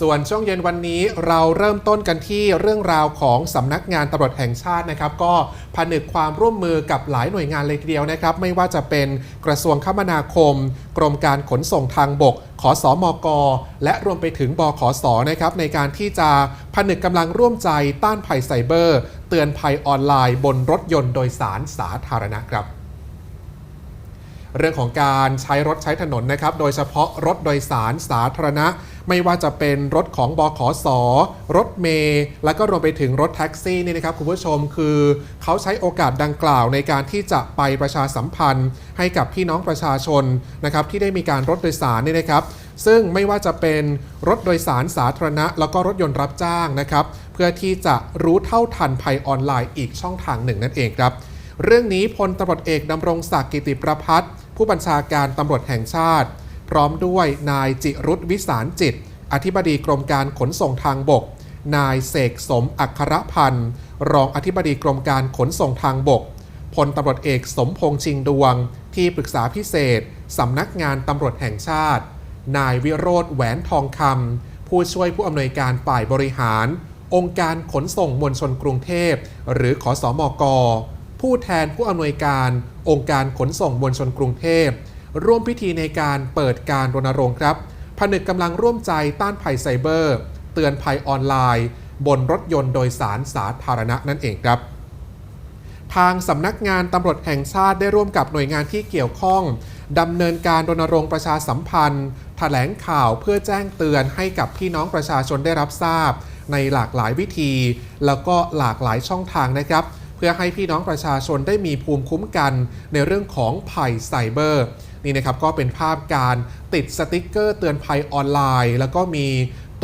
ส่วนช่วงเย็นวันนี้เราเริ่มต้นกันที่เรื่องราวของสำนักงานตำรวจแห่งชาตินะครับ ก็ผนึกความร่วมมือกับหลายหน่วยงานเลยทีเดียวนะครับ ไม่ว่าจะเป็นกระทรวงคมนาคม กรมการขนส่งทางบกขอสอมกและรวมไปถึงบขสนะครับ ในการที่จะผนึกกำลังร่วมใจต้านภัยไซเบอร์ เตือนภัยออนไลน์บนรถยนต์โดยสารสาธารณะครับเรื่องของการใช้รถใช้ถนนนะครับ โดยเฉพาะรถโดยสารสาธารณะ ไม่ว่าจะเป็นรถของบขสรถเมย์แล้วก็รวมไปถึงรถแท็กซี่นี่นะครับคุณผู้ชมคือเขาใช้โอกาสดังกล่าวในการที่จะไปประชาสัมพันธ์ ให้กับพี่น้องประชาชนนะครับที่ได้มีการรถโดยสารนี่นะครับ ซึ่งไม่ว่าจะเป็นรถโดยสารสาธารณะ แล้วก็รถยนต์รับจ้างนะครับ เพื่อที่จะรู้เท่าทันภัยออนไลน์อีกช่องทางหนึ่งนั่นเองครับเรื่องนี้พลตำรวจเอกดำรงศักดิ์กิติประพัฒน์ผู้บัญชาการตำรวจแห่งชาติ พร้อมด้วยนายจิรุธวิสารจิต อธิบดีกรมการขนส่งทางบก นายเสกสมอัครพันธ์ รองอธิบดีกรมการขนส่งทางบก พลตำรวจเอกสมพงษ์ชิงดวง ที่ปรึกษาพิเศษสำนักงานตำรวจแห่งชาติ นายวิโรธแหวนทองคำผู้ช่วยผู้อำนวยการฝ่ายบริหาร องค์การขนส่งมวลชนกรุงเทพ หรือขอสอมกผู้แทนผู้อำนวยการ องค์การขนส่งมวลชนกรุงเทพ ร่วมพิธีในการเปิดการรณรงค์ครับ ผนึกกำลังร่วมใจต้านภัยไซเบอร์ เตือนภัยออนไลน์ บนรถยนต์โดยสารสาธารณะนั่นเองครับ ทางสำนักงานตำรวจแห่งชาติได้ร่วมกับหน่วยงานที่เกี่ยวข้องดำเนินการรณรงค์ประชาสัมพันธ์แถลงข่าวเพื่อแจ้งเตือนให้กับพี่น้องประชาชนได้รับทราบ ในหลากหลายวิธี แล้วก็หลากหลายช่องทางนะครับ เพื่อให้พี่น้องประชาชนได้มีภูมิคุ้มกัน ในเรื่องของภัยไซเบอร์ นี่นะครับก็เป็นภาพการติดสติกเกอร์เตือนภัยออนไลน์ แล้วก็มี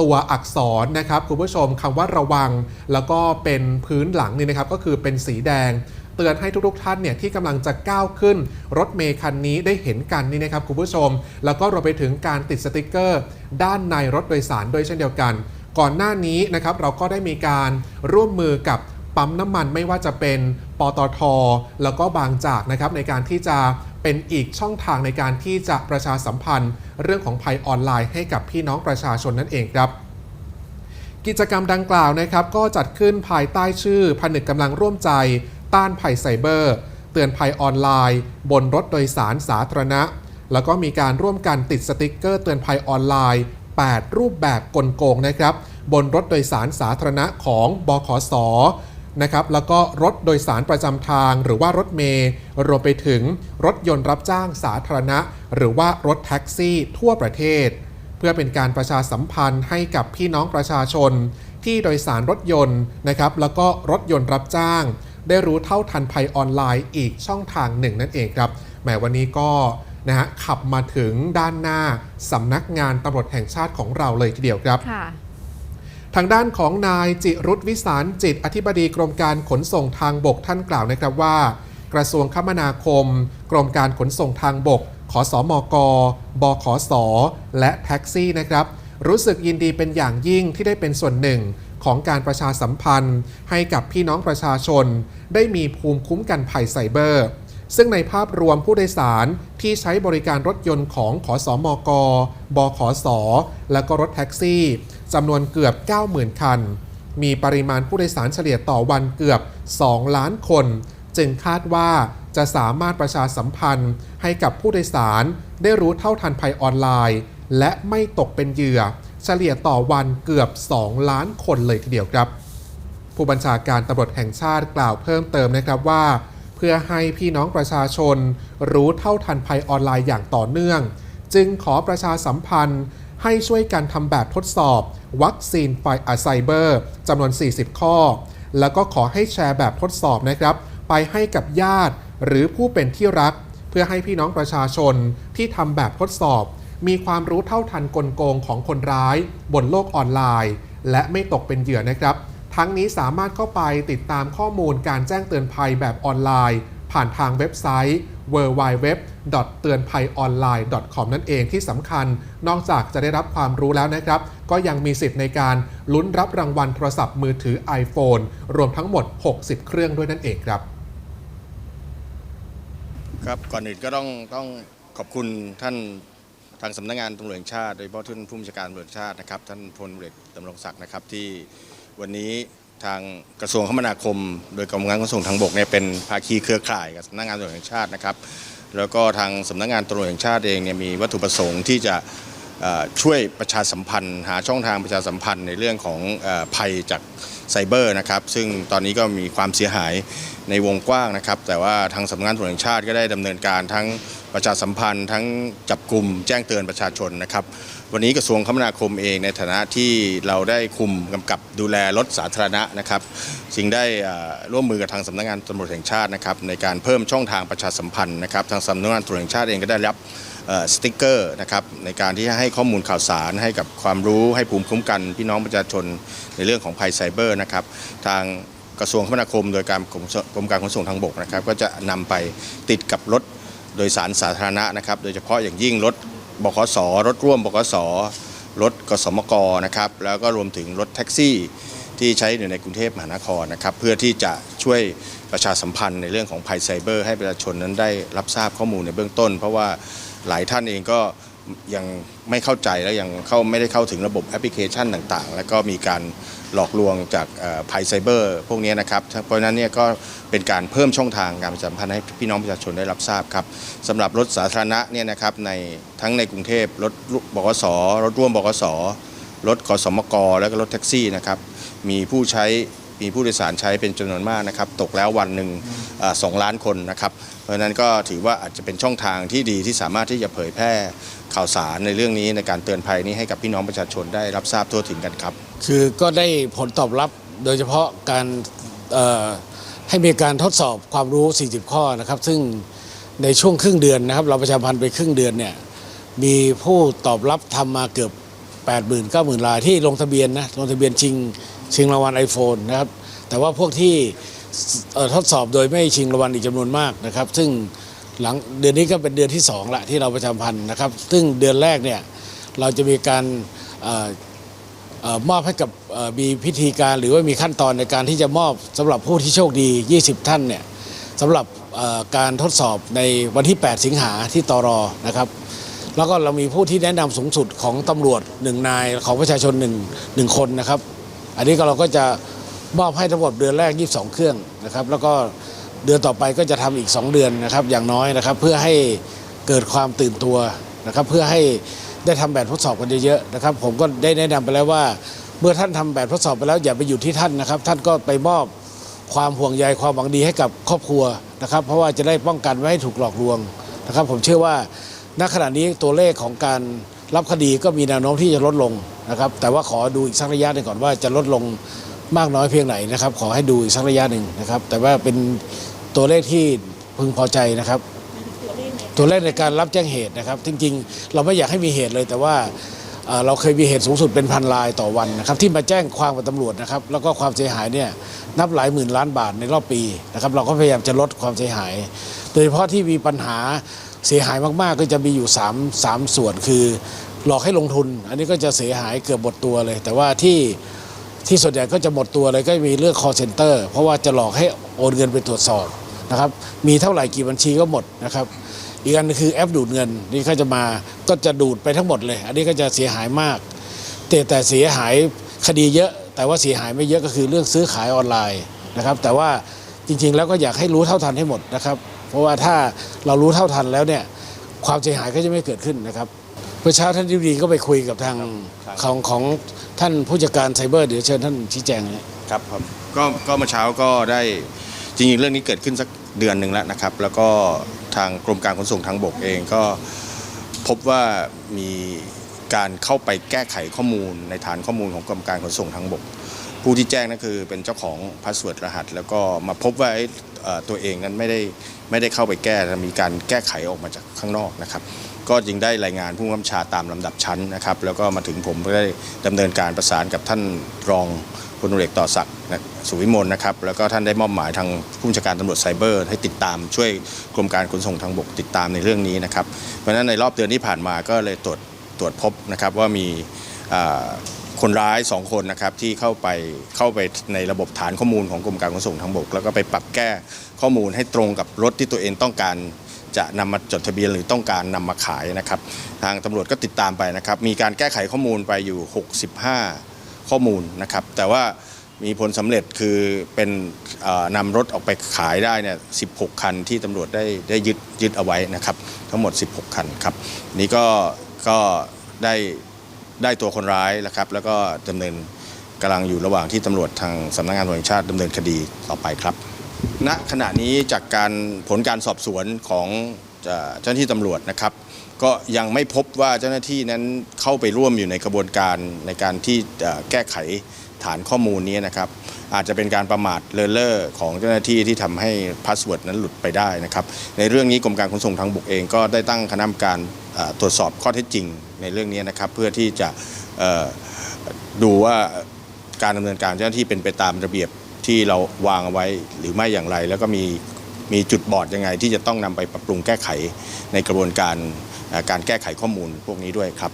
ตัวอักษรนะครับคุณผู้ชมคำว่าระวัง แล้วก็เป็นพื้นหลังนี่นะครับก็คือเป็นสีแดง เตือนให้ทุกๆท่านเนี่ยที่กำลังจะก้าวขึ้น รถเมย์คันนี้ได้เห็นกันนี่นะครับคุณผู้ชม แล้วก็รวมไปถึงการติดสติกเกอร์ ด้านในรถโดยสารด้วยเช่นเดียวกัน ก่อนหน้านี้นะครับเราก็ได้มีการร่วมมือกับปั๊มน้ำมันไม่ว่าจะเป็นปตท แล้วก็บางจากนะครับในการที่จะ เป็นอีกช่องทางในการที่จะประชาสัมพันธ์ เรื่องของภัยออนไลน์ให้กับพี่น้องประชาชนนั่นเองครับ กิจกรรมดังกล่าวนะครับก็จัดขึ้นภายใต้ชื่อผนึกกำลังร่วมใจ ต้านภัยไซเบอร์ เตือนภัยออนไลน์ บนรถโดยสารสาธารณะ แล้วก็มีการร่วมกันติดสติกเกอร์เตือนภัยออนไลน์ 8 รูปแบบกลโกงนะครับบนรถโดยสารสาธารณะของบขส นะครับแล้วก็รถโดยสารประจำทางหรือว่ารถเมล์รวมไปถึงรถยนต์รับจ้างสาธารณะ หรือว่ารถแท็กซี่ทั่วประเทศ เพื่อเป็นการประชาสัมพันธ์ให้กับพี่น้องประชาชน ที่โดยสารรถยนต์นะครับแล้วก็รถยนต์รับจ้าง ได้รู้เท่าทันภัยออนไลน์อีกช่องทางหนึ่งนั่นเองครับแหมวันนี้ก็นะฮะขับมาถึงด้านหน้าสำนักงานตำรวจแห่งชาติของเราเลยทีเดียวครับค่ะ ทางด้านของนายจิรุธวิสารจิต อธิบดีกรมการขนส่งทางบกท่านกล่าวนะครับว่า กระทรวงคมนาคม กรมการขนส่งทางบก ขอสอมกบขสและแท็กซี่นะครับ รู้สึกยินดีเป็นอย่างยิ่งที่ได้เป็นส่วนหนึ่งของการประชาสัมพันธ์ ให้กับพี่น้องประชาชน ได้มีภูมิคุ้มกันภัยไซเบอร์ ซึ่งในภาพรวมผู้โดยสารที่ใช้บริการรถยนต์ของขอสอมกบขสและก็รถแท็กซี่ จำนวนเกือบ 90,000 คัน มีปริมาณผู้โดยสารเฉลี่ยต่อวันเกือบ 2 ล้านคน จึงคาดว่าจะสามารถประชาสัมพันธ์ให้กับผู้โดยสารได้รู้เท่าทันภัยออนไลน์ และไม่ตกเป็นเหยื่อ เฉลี่ยต่อวันเกือบ 2 ล้านคนเลยทีเดียวครับ ผู้บัญชาการตำรวจแห่งชาติกล่าวเพิ่มเติมนะครับว่า เพื่อให้พี่น้องประชาชน รู้เท่าทันภัยออนไลน์อย่างต่อเนื่อง จึงขอประชาสัมพันธ์ให้ช่วยกันทำแบบทดสอบ วัคซีนไฟอะไซเบอร์จำนวน 40 ข้อ แล้วก็ขอให้แชร์แบบทดสอบนะครับ ไปให้กับญาติหรือผู้เป็นที่รัก เพื่อให้พี่น้องประชาชนที่ทำแบบทดสอบ มีความรู้เท่าทันกลโกงของคนร้าย บนโลกออนไลน์ และไม่ตกเป็นเหยื่อนะครับ ทั้งนี้สามารถเข้าไปติดตามข้อมูลการแจ้งเตือนภัยแบบออนไลน์ ผ่านทางเว็บไซต์ www. เตือนภัยออนไลน์ .com นั่นเองที่สำคัญ นอกจากจะได้รับความรู้แล้วนะครับ ก็ยังมีสิทธิ์ในการลุ้นรับรางวัลโทรศัพท์มือถือ iPhone รวมทั้งหมด 60 เครื่องด้วยนั่นเองครับ ครับก่อนอื่นก็ต้องต้องขอบคุณท่านทางสำนักงานตำรวจแห่งชาติโดยเฉพาะท่านผู้บัญชาการตำรวจแห่งชาตินะครับท่านพลเอกดำรงศักดิ์นะครับที่วันนี้ทางกระทรวงคมนาคม โดยกรมการขนส่งทางบกเนี่ยเป็นภาคีเครือข่ายกับสำนักงานตำรวจแห่งชาตินะครับ แล้วก็ทางสำนักงานตำรวจแห่งชาติเองเนี่ยมีวัตถุประสงค์ที่จะช่วยประชาสัมพันธ์ หาช่องทางประชาสัมพันธ์ในเรื่องของอภัยจากไซเบอร์นะครับ ซึ่งตอนนี้ก็มีความเสียหายในวงกว้างนะครับ แต่ว่าทางสำนักงานตำรวจแห่งชาติก็ได้ดำเนินการทั้งประชาสัมพันธ์ ทั้งจับกลุ่มแจ้งเตือนประชาชนนะครับ วันนี้กระทรวงคมนาคมเองในฐานะที่เราได้คุมกำกับดูแลรถสาธารณะนะครับจึงได้ร่วมมือกับทางสำนักงานตำรวจแห่งชาตินะครับในการเพิ่มช่องทางประชาสัมพันธ์นะครับทางสำนักงานตำรวจแห่งชาติเองก็ได้รับสติ๊กเกอร์นะครับในการที่จะให้ข้อมูลข่าวสารให้กับความรู้ให้ภูมิคุ้มกันพี่น้องประชาชนในเรื่องของภัยไซเบอร์นะครับทางกระทรวงคมนาคม โดยการกรมกรมการขนส่งทางบกนะครับก็จะนำไปติดกับรถโดยสารสาธารณะนะครับโดยเฉพาะอย่างยิ่งรถ บขสรถร่วมบขสรถกสมกนะครับแล้วก็รวมถึงรถแท็กซี่ที่ใช้อยู่ในกรุงเทพมหานครนะครับเพื่อที่จะช่วยประชาสัมพันธ์ในเรื่องของภัยไซเบอร์ ให้ประชาชนนั้นได้รับทราบข้อมูลในเบื้องต้น เพราะว่าหลายท่านเองก็ยังไม่เข้าใจและยังเข้าไม่ได้เข้าถึงระบบแอปพลิเคชันต่างๆ แล้วก็มีการหลอกลวงจากภัยไซเบอร์พวกนี้นะครับ เพราะนั้นเนี่ยก็เป็นการเพิ่มช่องทางการประชาสัมพันธ์ให้พี่น้องประชาชนได้รับทราบครับสำหรับรถสาธารณะเนี่ยนะครับในทั้งในกรุงเทพรถบกสรถร่วมบกสรถขสมก และก็รถแท็กซี่นะครับมีผู้ใช้ มีผู้โดยสารใช้เป็นจำนวนมากนะครับตกแล้ววันหนึ่งสองล้านคนนะครับ เพราะนั้นก็ถือว่าอาจจะเป็นช่องทางที่ดีที่สามารถที่จะเผยแพร่ข่าวสารในเรื่องนี้ในการเตือนภัยนี้ให้กับพี่น้องประชาชนได้รับทราบทั่วถึงกันครับ คือก็ได้ผลตอบรับโดยเฉพาะการให้มีการทดสอบความรู้ 40 ข้อนะครับ ซึ่งในช่วงครึ่งเดือนนะครับ เราประชาพันธ์ไปครึ่งเดือนเนี่ยมีผู้ตอบรับทำมาเกือบ 8 0 0 0 0 9 0,000รายที่ลงทะเบียนนะลงทะเบียนชิงชิงรางวัล iPhone นะครับแต่ว่าพวกที่ทดสอบโดยไม่ชิงรางวัลอีกจำนวนมากนะครับ ซึ่งหลังเดือนนี้ก็เป็นเดือนที่2ละที่เราประชาพันธ์นะครับ ซึ่งเดือนแรกเนี่ยเราจะมีการออมอบให้กับมีพิธีการหรือว่ามีขั้นตอนในการที่จะมอบสำหรับผู้ที่โชคดี 20 ท่านเนี่ยสำหรับการทดสอบในวันที่ 8 สิงหาที่ตรนะครับ แล้วก็เรามีผู้ที่แนะนำสูงสุดของตำรวจหนึ่งนายของประชาชนหนึ่งหนึ่งคนนะครับ อันนี้ก็เราก็จะมอบให้ทั้งหมดเดือนแรก 22 เครื่องนะครับ แล้วก็เดือนต่อไปก็จะทำอีก 2 เดือนนะครับ อย่างน้อยนะครับ เพื่อให้เกิดความตื่นตัวนะครับ เพื่อให้ได้ทำแบบทดสอบกันเยอะๆนะครับ ผมก็ได้แนะนำไปแล้วว่า เมื่อท่านทำแบบทดสอบไปแล้วอย่าไปอยู่ที่ท่านนะครับ ท่านก็ไปมอบความห่วงใยความหวังดีให้กับครอบครัวนะครับ เพราะว่าจะได้ป้องกันไม่ให้ถูกหลอกลวงนะครับ ผมเชื่อว่า ณขณะนี้ตัวเลขของการรับคดีก็มีแนวโน้มที่จะลดลงนะครับ แต่ว่าขอดูอีกสักระยะหนึ่งก่อนว่าจะลดลงมากน้อยเพียงไหนนะครับ ขอให้ดูอีกสักระยะหนึ่งนะครับ แต่ว่าเป็นตัวเลขที่พึงพอใจนะครับ ตัวเลขในการรับแจ้งเหตุนะครับ จริงๆ เราไม่อยากให้มีเหตุเลยแต่ว่า เราเคยมีเหตุสูงสุดเป็นพันรายต่อวันนะครับที่มาแจ้งความกับตำรวจนะครับแล้วก็ความเสียหายเนี่ยนับหลายหมื่นล้านบาทในรอบปีนะครับเราก็พยายามจะลดความเสียหาย โดยเฉพาะที่มีปัญหาเสียหายมากๆ ก็จะมีอยู่ 3 3 ส่วนคือหลอกให้ลงทุน อันนี้ก็จะเสียหายเกือบหมดตัวเลย แต่ว่าที่ที่ส่วนใหญ่ก็จะหมดตัวเลยก็มีเรื่อง call center เพราะว่าจะหลอกให้โอนเงินไปตรวจสอบนะครับมีเท่าไหร่กี่บัญชีก็หมดนะครับ อีกอันหนึงคือแอปดูดเงินนี่เขาจะมาก็จะดูดไปทั้งหมดเลย อันนี้ก็จะเสียหายมาก แต่แต่เสียหายคดีเยอะ แต่ว่าเสียหายไม่เยอะก็คือเรื่องซื้อขายออนไลน์นะครับ แต่ว่าจริงๆแล้วก็อยากให้รู้เท่าทันให้หมดนะครับ เพราะว่าถ้าเรารู้เท่าทันแล้วเนี่ยความเสียหายก็จะไม่เกิดขึ้นนะครับเมื่อเช้าท่านทิบดีก็ไปคุยกับทางครับของของท่านผู้จัดการไซเบอร์เดี๋ยวเชิญท่านชี้แจงนะครับผมก็ก็เมื่อเช้าก็ได้จริงๆเรื่องนี้เกิดขึ้นสักเดือนหนึ่งแล้วนะครับ แล้วก็ ทางกรมการขนส่งทางบกเองก็พบว่ามีการเข้าไปแก้ไขข้อมูลในฐานข้อมูลของกรมการขนส่งทางบก ผู้ที่แจ้งนั่นคือเป็นเจ้าของพาสเวิร์ดรหัส แล้วก็มาพบว่า ตัวเองนั้นไม่ได้ไม่ได้เข้าไปแก้มีการแก้ไขออกมาจากข้างนอกนะครับ ก็จึงได้รายงานผู้กำกับชาตามลำดับชั้นนะครับ แล้วก็มาถึงผมก็ได้ดำเนินการประสานกับท่านรองพลตำรวจเอกต่อศักดิ์สุวิมลนะครับ แล้วก็ท่านได้มอบหมายทางผู้บัญชาการตำรวจไซเบอร์ ให้ติดตามช่วยกรมการขนส่งทางบกติดตามในเรื่องนี้นะครับเพราะฉะนั้นในรอบเดือนที่ผ่านมาก็เลยตรวจตรวจพบนะครับว่ามีอ่า คนร้ายสองคนนะครับที่เข้าไปเข้าไปในระบบฐานข้อมูลของกรมการขนส่งทางบก แล้วก็ไปปรับแก้ข้อมูลให้ตรงกับรถที่ตัวเองต้องการ จะนำมาจดทะเบียนหรือต้องการนำมาขายนะครับ ทางตำรวจก็ติดตามไปนะครับ มีการแก้ไขข้อมูลไปอยู่ 65 ข้อมูลนะครับ แต่ว่ามีผลสำเร็จคือเป็นเอ่อนำรถออกไปขายได้เนี่ย 16 คันที่ตำรวจได้ได้ยึดยึดเอาไว้นะครับ ทั้งหมด 16 คันครับ นี้ก็ก็ได้ ได้ตัวคนร้ายแล้วครับ แล้วก็ดำเนินกำลังอยู่ระหว่างที่ตำรวจทางสำนักงานตำรวจแห่งชาติดำเนินคดีต่อไปครับ ณขณะนี้จากการผลการสอบสวนของเจ้าหน้าที่ตำรวจนะครับ ก็ยังไม่พบว่าเจ้าหน้าที่นั้นเข้าไปร่วมอยู่ในกระบวนการในการที่แก้ไขฐานข้อมูลนี้นะครับ อาจจะเป็นการประมาทเลินเล่อของเจ้าหน้าที่ที่ทำให้พาสเวิร์ดนั้นหลุดไปได้นะครับในเรื่องนี้กรมการขนส่งทางบกเองก็ได้ตั้งคณะกรรมการตรวจสอบข้อเท็จจริงในเรื่องนี้นะครับเพื่อที่จะดูว่าการดำเนินการเจ้าหน้าที่เป็นไปตามระเบียบที่เราวางเอาไว้หรือไม่อย่างไร แล้วก็มีมีจุดบอดยังไง ที่จะต้องนำไปปรับปรุงแก้ไขในกระบวนการการแก้ไขข้อมูลพวกนี้ด้วยครับ